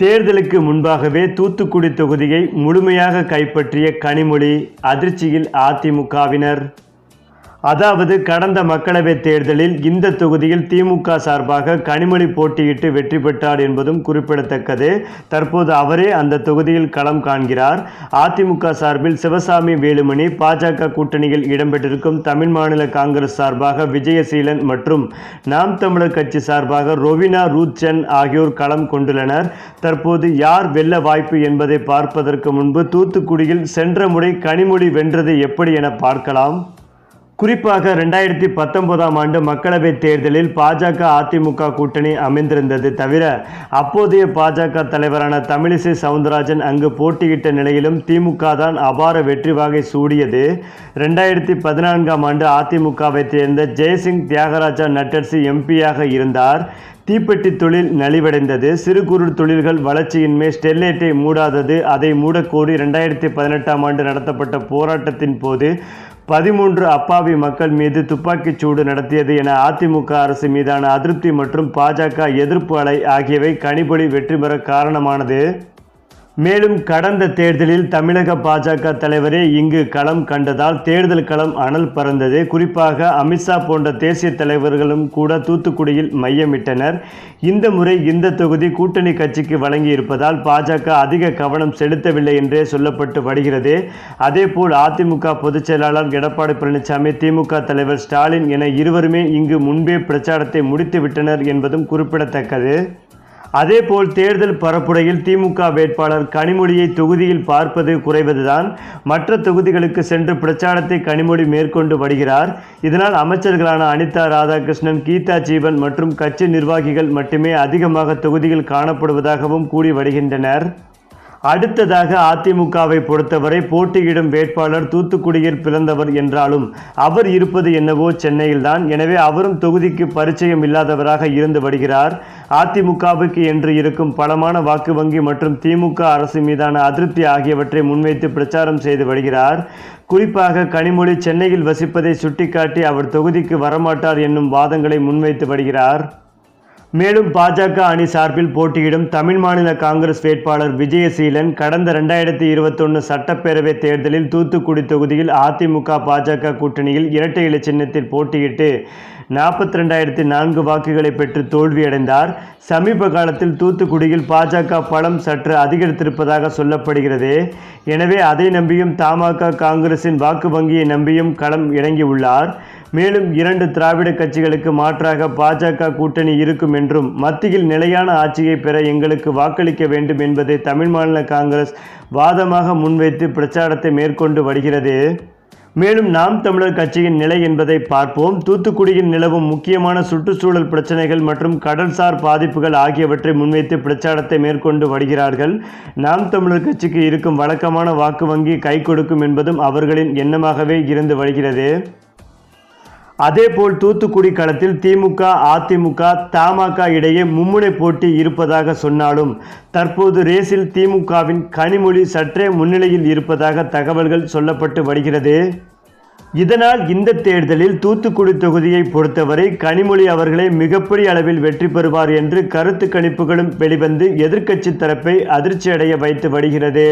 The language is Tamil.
தேர்தலுக்கு முன்பாகவே தூத்துக்குடி தொகுதியை முழுமையாக கைப்பற்றிய கனிமொழி அதிர்ச்சியில் அதிமுகவினர். அதாவது கடந்த மக்களவைத் தேர்தலில் இந்த தொகுதியில் திமுக சார்பாக கனிமொழி போட்டியிட்டு வெற்றி பெற்றார் என்பதும் குறிப்பிடத்தக்கது. தற்போது அவரே அந்த தொகுதியில் களம் காண்கிறார். அதிமுக சார்பில் சிவசாமி வேலுமணி பாஜக கூட்டணியில் இடம்பெற்றிருக்கும் தமிழ் மாநில காங்கிரஸ் சார்பாக விஜயசீலன் மற்றும் நாம் தமிழர் கட்சி சார்பாக ரொவினா ரூத்சன் ஆகியோர் களம் கொண்டுள்ளனர். தற்போது யார் வெல்ல வாய்ப்பு என்பதை பார்ப்பதற்கு முன்பு தூத்துக்குடியில் சென்ற முறை கனிமொழி வென்றது எப்படி என பார்க்கலாம். குறிப்பாக ரெண்டாயிரத்தி பத்தொன்பதாம் ஆண்டு மக்களவைத் தேர்தலில் பாஜக அதிமுக கூட்டணி அமைந்திருந்தது தவிர அப்போதைய பாஜக தலைவரான தமிழிசை சவுந்தரராஜன் அங்கு போட்டியிட்ட நிலையிலும் திமுக தான் அபார வெற்றி வாகை சூடியது. ரெண்டாயிரத்தி பதினான்காம் ஆண்டு அதிமுகவை சேர்ந்த ஜெயசிங் தியாகராஜா நட்டர்சி எம்பியாக இருந்தார். தீப்பெட்டி தொழில் நலிவடைந்தது. சிறு குறு தொழில்கள் வளர்ச்சியின்மை ஸ்டெர்லைட்டை மூடாதது. அதை மூடக்கோரி ரெண்டாயிரத்தி பதினெட்டாம் ஆண்டு நடத்தப்பட்ட போராட்டத்தின் போது பதிமூன்று அப்பாவி மக்கள் மீது துப்பாக்கிச் சூடு நடத்தியது என அதிமுக அரசு மீதான அதிருப்தி மற்றும் பாஜக எதிர்ப்பு அலை ஆகியவை கனிபொழி வெற்றி பெற காரணமானது. மேலும் கடந்த தேர்தலில் தமிழக பாஜக தலைவரே இங்கு களம் கண்டதால் தேர்தல் களம் அனல் பறந்தது. குறிப்பாக அமித்ஷா போன்ற தேசிய தலைவர்களும் கூட தூத்துக்குடியில் மையமிட்டனர். இந்த முறை இந்த தொகுதி கூட்டணி கட்சிக்கு வழங்கி இருப்பதால் பாஜக அதிக கவனம் செலுத்தவில்லை என்றே சொல்லப்பட்டு வருகிறது. அதேபோல் அதிமுக பொதுச் செயலாளர் எடப்பாடி பழனிசாமி திமுக தலைவர் ஸ்டாலின் என இருவருமே இங்கு முன்பே பிரச்சாரத்தை முடித்துவிட்டனர் என்பதும் குறிப்பிடத்தக்கது. அதேபோல் தேர்தல் பரப்புரையில் திமுக வேட்பாளர் கனிமொழியை தொகுதியில் பார்ப்பது குறைவதுதான். மற்ற தொகுதிகளுக்கு சென்று பிரச்சாரத்தை கனிமொழி மேற்கொண்டு வருகிறார். இதனால் அமைச்சர்களான அனிதா ராதாகிருஷ்ணன் கீதா ஜீவன் மற்றும் கட்சி நிர்வாகிகள் மட்டுமே அதிகமாக தொகுதியில் காணப்படுவதாகவும் கூறி வருகின்றனர். அடுத்ததாக அதிமுகவை பொறுத்தவரை போட்டியிடும் வேட்பாளர் தூத்துக்குடியில் பிறந்தவர் என்றாலும் அவர் இருப்பது என்னவோ சென்னையில்தான். எனவே அவரும் தொகுதிக்கு பரிச்சயம் இல்லாதவராக இருந்து வருகிறார். அதிமுகவுக்கு என்று இருக்கும் பலமான வாக்கு வங்கி மற்றும் திமுக அரசு மீதான அதிருப்தி ஆகியவற்றை முன்வைத்து பிரச்சாரம் செய்து வருகிறார். குறிப்பாக கனிமொழி சென்னையில் வசிப்பதை சுட்டிக்காட்டி அவர் தொகுதிக்கு வரமாட்டார் என்னும் வாதங்களை முன்வைத்து வருகிறார். மேலும் பாஜக அணி சார்பில் போட்டியிடும் தமிழ் மாநில காங்கிரஸ் வேட்பாளர் விஜயசீலன் கடந்த ரெண்டாயிரத்தி இருபத்தொன்று சட்டப்பேரவை தேர்தலில் தூத்துக்குடி தொகுதியில் அதிமுக பாஜக கூட்டணியில் இரட்டை இலை சின்னத்தில் போட்டியிட்டு நாற்பத்தி ரெண்டாயிரத்தி நான்கு வாக்குகளை பெற்று தோல்வியடைந்தார். சமீப காலத்தில் தூத்துக்குடியில் பாஜக பலம் சற்று அதிகரித்திருப்பதாக சொல்லப்படுகிறது. எனவே அதை நம்பியும் தமாக காங்கிரசின் வாக்கு வங்கியை நம்பியும் களம் இறங்கியுள்ளார். மேலும் இரண்டு திராவிட கட்சிகளுக்கு மாற்றாக பாஜக கூட்டணி இருக்கும் என்றும் மத்தியில் நிலையான ஆட்சியை பெற எங்களுக்கு வாக்களிக்க வேண்டும் என்பதை தமிழ் மாநில காங்கிரஸ் வாதமாக முன்வைத்து பிரச்சாரத்தை மேற்கொண்டு வருகிறது. மேலும் நாம் தமிழர் கட்சியின் நிலை என்பதை பார்ப்போம். தூத்துக்குடியில் நிலவும் முக்கியமான சுற்றுச்சூழல் பிரச்சனைகள் மற்றும் கடல்சார் பாதிப்புகள் ஆகியவற்றை முன்வைத்து பிரச்சாரத்தை மேற்கொண்டு வருகிறார்கள். நாம் தமிழர் கட்சிக்கு இருக்கும் வழக்கமான வாக்கு வங்கி கை கொடுக்கும் என்பதும் அவர்களின் எண்ணமாகவே இருந்து வருகிறது. அதேபோல் தூத்துக்குடி களத்தில் திமுக அதிமுக தமாக இடையே மும்முனை போட்டி இருப்பதாக சொன்னாலும் தற்போது ரேஸில் திமுகவின் கனிமொழி சற்றே முன்னிலையில் இருப்பதாக தகவல்கள் சொல்லப்பட்டு வருகிறது. இதனால் இந்த தேர்தலில் தூத்துக்குடி தொகுதியை பொறுத்தவரை கனிமொழி அவர்களே மிகப்பெரிய அளவில் வெற்றி பெறுவார் என்று கருத்து கணிப்புகளும் வெளிவந்து எதிர்க்கட்சி தரப்பை அதிர்ச்சியடைய வைத்து வருகிறது.